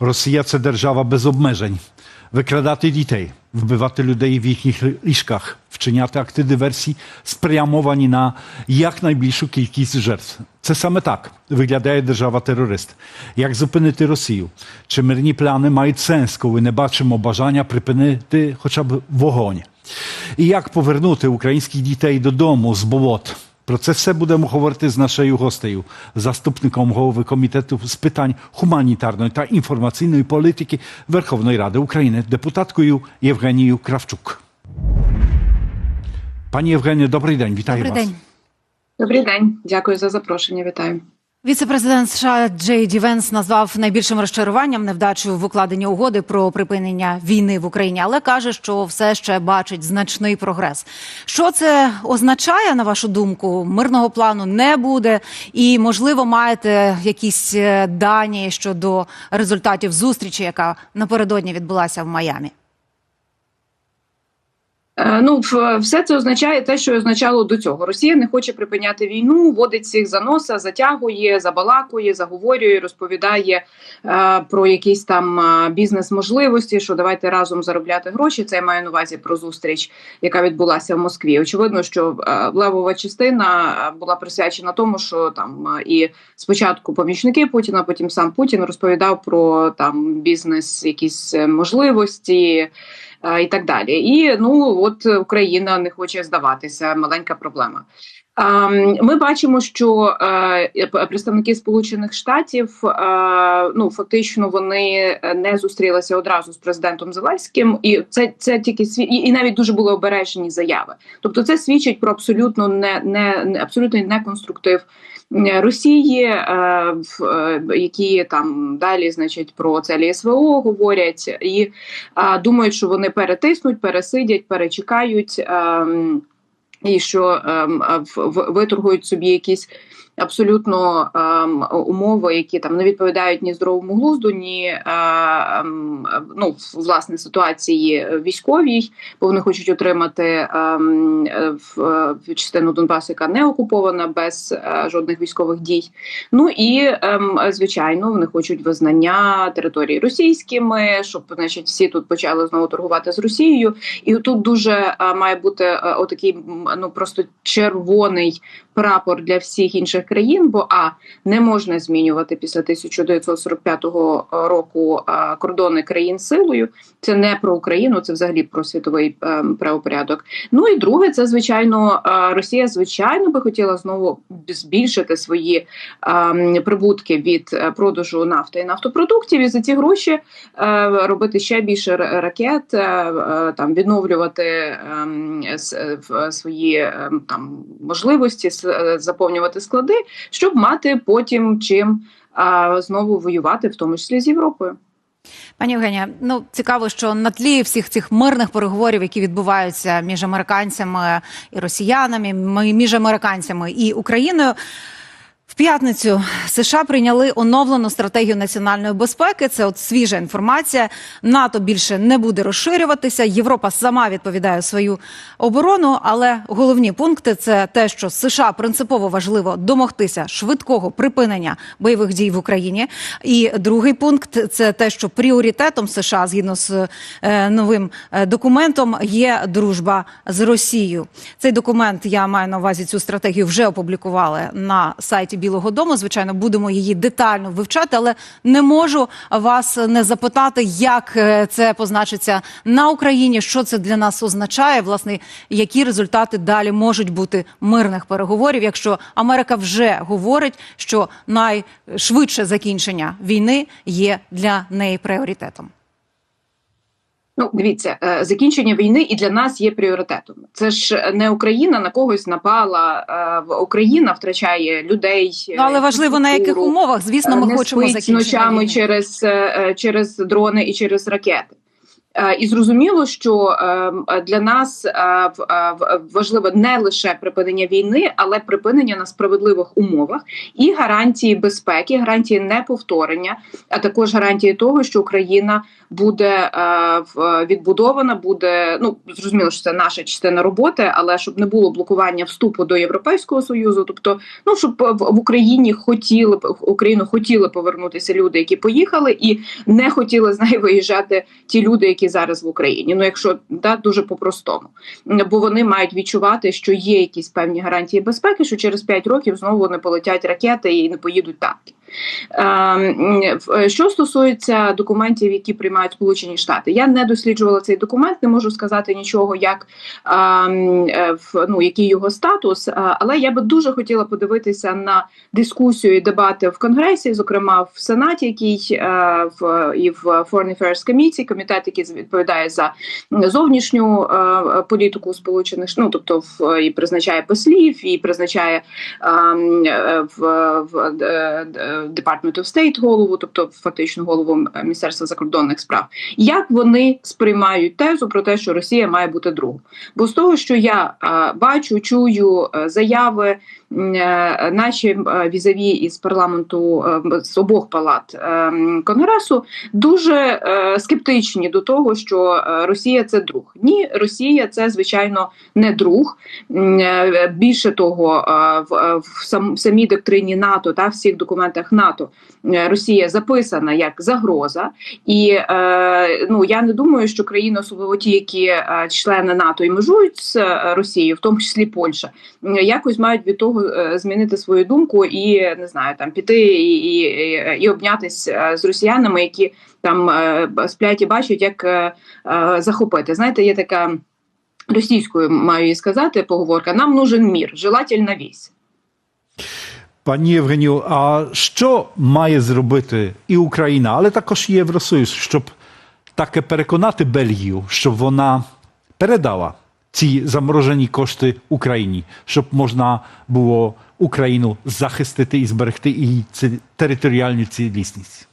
Росія це держава без обмежень. Викрадати дітей, вбивати людей в їхніх ліжках, вчиняти акти диверсій, спрямовані на якнайбільшу кількість жертв. Це саме так виглядає держава-терорист. Як зупинити Росію? Чи мирні плани мають сенс, коли не бачимо бажання припинити хоча б вогонь? І як повернути українських дітей додому з болот? Про це все будемо говорити з нашою гостею, заступником голови комітету з питань гуманітарної та інформаційної політики Верховної Ради України, депутаткою Євгенією Кравчук. Пані Євгенію, добрий день. Вітаю Добрий вас. день. Добрий день, дякую за запрошення. Вітаю. Віце-президент США Джей Ді Венс назвав найбільшим розчаруванням невдачу в укладенні угоди про припинення війни в Україні, але каже, що все ще бачить значний прогрес. Що це означає, на вашу думку? Мирного плану не буде, і можливо маєте якісь е, дані щодо результатів зустрічі, яка напередодні відбулася в Майамі. Е, Ну, все це означає те, що означало до цього. Росія не хоче припиняти війну, водить всіх за носа, затягує, забалакує, заговорює, розповідає е, про якісь там е, бізнес-можливості, що давайте разом заробляти гроші. Це я маю на увазі про зустріч, яка відбулася в Москві. Очевидно, що е, левова частина була присвячена тому, що там е, і спочатку помічники Путіна, потім сам Путін розповідав про там бізнес, якісь можливості. Е, І так далі, і ну от Україна не хоче здаватися. Маленька проблема. Ми бачимо, що е, представники Сполучених Штатів е, ну фактично вони не зустрілися одразу з президентом Зеленським, і це це тільки сві... і, навіть дуже були обережені заяви. Тобто, це свідчить про абсолютно не, не, не абсолютно неконструктив е, Росії, е, е, які там далі, значить, про целі СВО говорять і е, думають, що вони перетиснуть, пересидять, перечекають. І що е, в- в- виторгують собі якісь абсолютно ем, умови, які там не відповідають ні здоровому глузду, ні е, ем, ну, власне ситуації військовій, бо вони хочуть отримати ем, е, в, е, в частину Донбасу, яка не окупована без е, жодних військових дій. Ну і ем, звичайно, вони хочуть визнання території російськими, щоб значить всі тут почали знову торгувати з Росією. І тут дуже е, має бути е, отакий ну просто червоний прапор для всіх інших країн. Бо а не можна змінювати після 1945 року е, кордони країн силою. Це не про Україну, це взагалі про світовий е, правопорядок. Ну і друге, це звичайно е, Росія, звичайно, би хотіла знову збільшити свої е, прибутки від е, продажу нафти і нафтопродуктів, і за ці гроші е, робити ще більше ракет, е, е, там відновлювати ем, е, свої ем, там можливості е, заповнювати склади, щоб мати потім чим е, знову воювати, в тому числі з Європою. Пані Євгенія, ну цікаво, що на тлі всіх цих мирних переговорів, які відбуваються між американцями і росіянами, між американцями і Україною. В п'ятницю США прийняли оновлену стратегію національної безпеки. Це от свіжа інформація. НАТО більше не буде розширюватися. Європа сама відповідає свою оборону. Але головні пункти це те, що США принципово важливо домогтися швидкого припинення бойових дій в Україні. І другий пункт це те, що пріоритетом США згідно з е, новим е, документом є дружба з Росією. Цей документ я маю на увазі цю стратегію вже опублікували на сайті Білого Дому. Звичайно, будемо її детально вивчати, але не можу вас не запитати, як е, це позначиться на Україні, що це для нас означає, власне, які результати далі можуть бути мирних переговорів, якщо Америка вже говорить, що найшвидше закінчення війни є для неї пріоритетом. Ну, дивіться, е, закінчення війни і для нас є пріоритетом. Це ж не Україна на когось напала. е, Україна втрачає людей. е, Ну, але важливо на яких умовах. Звісно, ми не хочемо спить закінчення ночами війни. через, е, е, через дрони і через ракети. Е, І зрозуміло, що е, для нас е, е, важливо не лише припинення війни, але припинення на справедливих умовах і гарантії безпеки, гарантії неповторення, а також гарантії того, що Україна буде відбудована, буде ну зрозуміло, що це наша частина роботи, але щоб не було блокування вступу до Європейського союзу, тобто, ну щоб в, Україні хотіли Україну хотіли повернутися люди, які поїхали, і не хотіли з неї виїжджати ті люди, які зараз в Україні. Ну, якщо да, дуже по-простому, бо вони мають відчувати, що є якісь певні гарантії безпеки, що через 5 років знову не полетять ракети і не поїдуть танки. Ем, в- Що стосується документів, які приймають Сполучені Штати, я не досліджувала цей документ, не можу сказати нічого, як е, ну, який його статус. е, Але я би дуже хотіла подивитися на дискусію і дебати в Конгресі, зокрема в Сенаті, який е, в і в Foreign Affairs Committee, комітет, який відповідає за зовнішню е, політику сполучених ну, тобто в і призначає послів, і призначає е, в, в е, е, Department of State голову, тобто фактично голову Міністерства закордонних справ. Як вони сприймають тезу про те, що Росія має бути другом? Бо з того, що я бачу, чую е, заяви наші е, візаві із парламенту е, з обох палат е, конгресу, дуже е, скептичні до того, що е, Росія це друг. Ні, Росія це звичайно не друг. Е, Більше того, е, в, е, самій доктрині НАТО та всіх документах НАТО е, Росія записана як загроза, і е, ну я не думаю, що країни, особливо ті, які е, члени НАТО і межують з е, Росією, в тому числі Польща, якось мають від того е, змінити свою думку і не знаю, там піти і, і, і, обнятись е, з росіянами, які там е, сплять і бачать, як захопити. Знаєте, є така російською, маю її сказати, поговорка: нам нужен мір, желательно весь. Пані Євгенію, а що має зробити і Україна, але також Євросоюз, щоб таки переконати Бельгію, щоб вона передала ці заморожені кошти Україні, щоб можна було Україну захистити і зберегти її територіальну цілісність?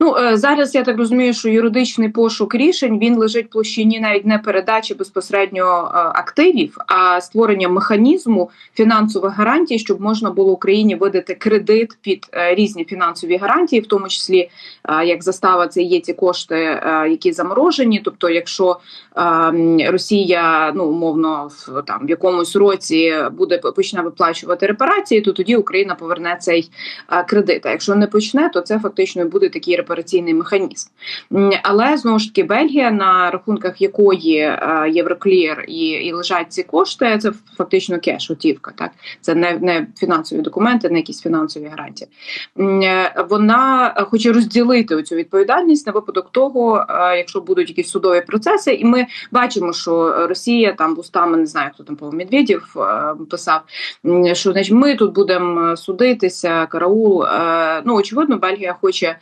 Ну е, зараз я так розумію, що юридичний пошук рішень він лежить в площині навіть не передачі безпосередньо е, активів, а створення механізму фінансових гарантій, щоб можна було Україні видати кредит під е, різні фінансові гарантії, в тому числі як застава, це є ці кошти, які заморожені. Тобто, якщо е, Росія ну умовно в там в якомусь році буде почне виплачувати репарації, то тоді Україна поверне цей кредит. А якщо не почне, то це фактично буде такий репараційний механізм. Але знову ж таки Бельгія, на рахунках якої е, Євроклір і, і лежать ці кошти, це фактично кеш, готівка. Так це не, не фінансові документи, не якісь фінансові гарантії. Е, Вона хоче розділити цю відповідальність на випадок того, е, якщо будуть якісь судові процеси, і ми бачимо, що Росія там вустами не знаю, хто там по Медведєв е, писав, що значить ми тут будемо судитися, караул. Ну очевидно, Бельгія хоче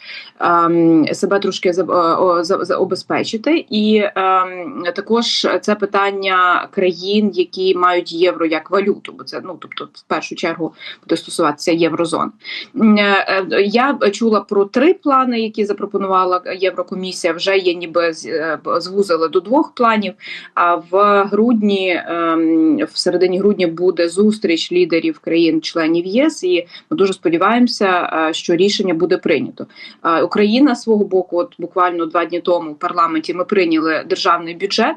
себе трошки за- о- за- за- обезпечити, і ем, також це питання країн, які мають євро як валюту, бо це ну тобто в першу чергу буде стосуватися єврозон. М, е, е, Я чула про три плани, які запропонувала Єврокомісія. Вже є ніби е, звузили до двох планів. А в грудні, ем, в середині грудня, буде зустріч лідерів країн-членів ЄС, і ми дуже сподіваємося, е, що рішення буде прийнято. Е, Україна свого боку, от буквально два дні тому в парламенті ми прийняли державний бюджет.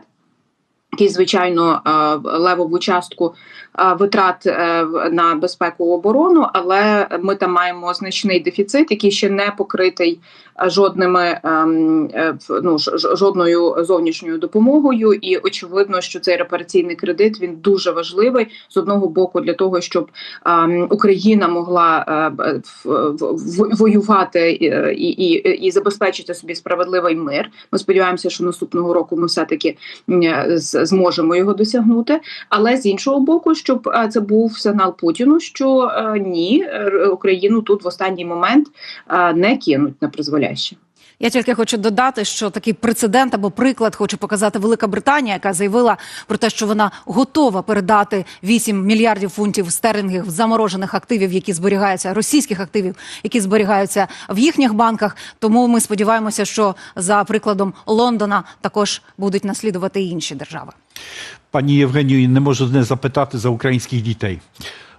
Який, звичайно, е, левову частку е, витрат е, на безпеку оборону, але ми там маємо значний дефіцит, який ще не покритий жодними ем, е, ну, жодною зовнішньою допомогою. І очевидно, що цей репараційний кредит він дуже важливий з одного боку для того, щоб ем, Україна могла е, воювати е, і, і, і забезпечити собі справедливий мир. Ми сподіваємося, що наступного року ми все таки зможемо його досягнути. Але з іншого боку, щоб це був сигнал Путіну, що ні, Україну тут в останній момент не кинуть на призволяще. Я тільки хочу додати, що такий прецедент або приклад хоче показати Велика Британія, яка заявила про те, що вона готова передати 8 мільярдів фунтів стерлінгів заморожених активів, які зберігаються російських активів, які зберігаються в їхніх банках. Тому ми сподіваємося, що за прикладом Лондона також будуть наслідувати і інші держави. Пані Євгенію, не можу не запитати за українських дітей.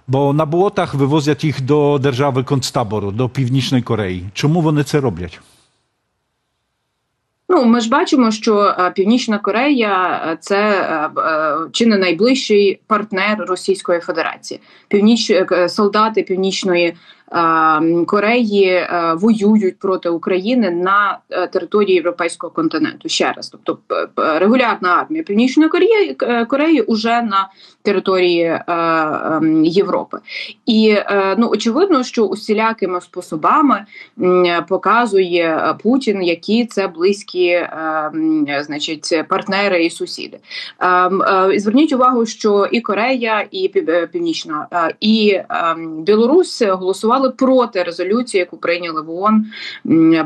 Бо на болотах вивозять їх до держави концтабору, до Північної Кореї. Чому вони це роблять? Ну, ми ж бачимо, що е, Північна Корея е, це е, чи не найближчий партнер Російської Федерації. Північ солдати Північної Кореї е, воюють проти України на е, території Європейського континенту. Ще раз, тобто регулярна армія Північної Кореї е, Кореї уже на території ем, Європи. І ну очевидно, що усілякими способами показує Путін, які це близькі, значить, партнери і сусіди. Ем, Зверніть увагу, що і Корея, і Пів- Північна, і ем, Білорусь голосували проти резолюції, яку прийняли в ООН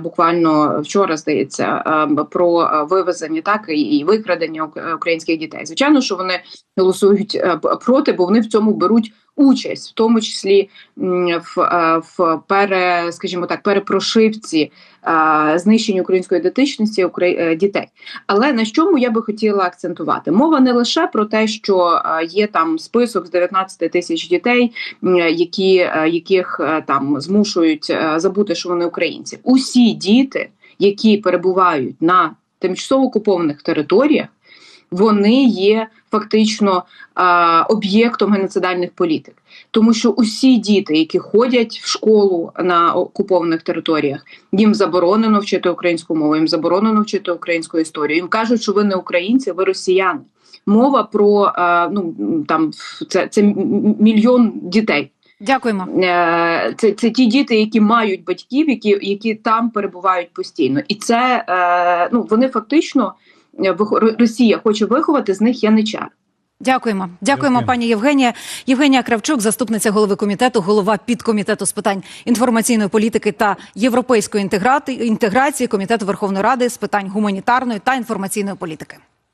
буквально вчора, здається, ем, про е, вивезення так і викрадення ук- українських дітей. Звичайно, що вони голосують е, проти, бо вони в цьому беруть участь, в тому числі в, е, в пере, скажімо так, перепрошивці е, знищення української ідентичності е, дітей. Але на чому я би хотіла акцентувати? Мова не лише про те, що є там список з 19 тисяч дітей, які, яких там змушують забути, що вони українці. Усі діти, які перебувають на тимчасово окупованих територіях, вони є фактично а, об'єктом геноцидальних політик, тому що усі діти, які ходять в школу на окупованих територіях, їм заборонено вчити українську мову, їм заборонено вчити українську історію. Їм кажуть, що ви не українці, ви росіяни. Мова про а, ну там це, це мільйон дітей. Дякуємо. Е, Це, це ті діти, які мають батьків, які, які там перебувають постійно, і це е, ну вони фактично Росія хоче виховати з них яничар. Дякуємо. Дякуємо, Дякуємо. пані Євгенія. Євгенія Кравчук, заступниця голови комітету, голова підкомітету з питань інформаційної політики та європейської інтеграції інтеграції комітету Верховної Ради з питань гуманітарної та інформаційної політики.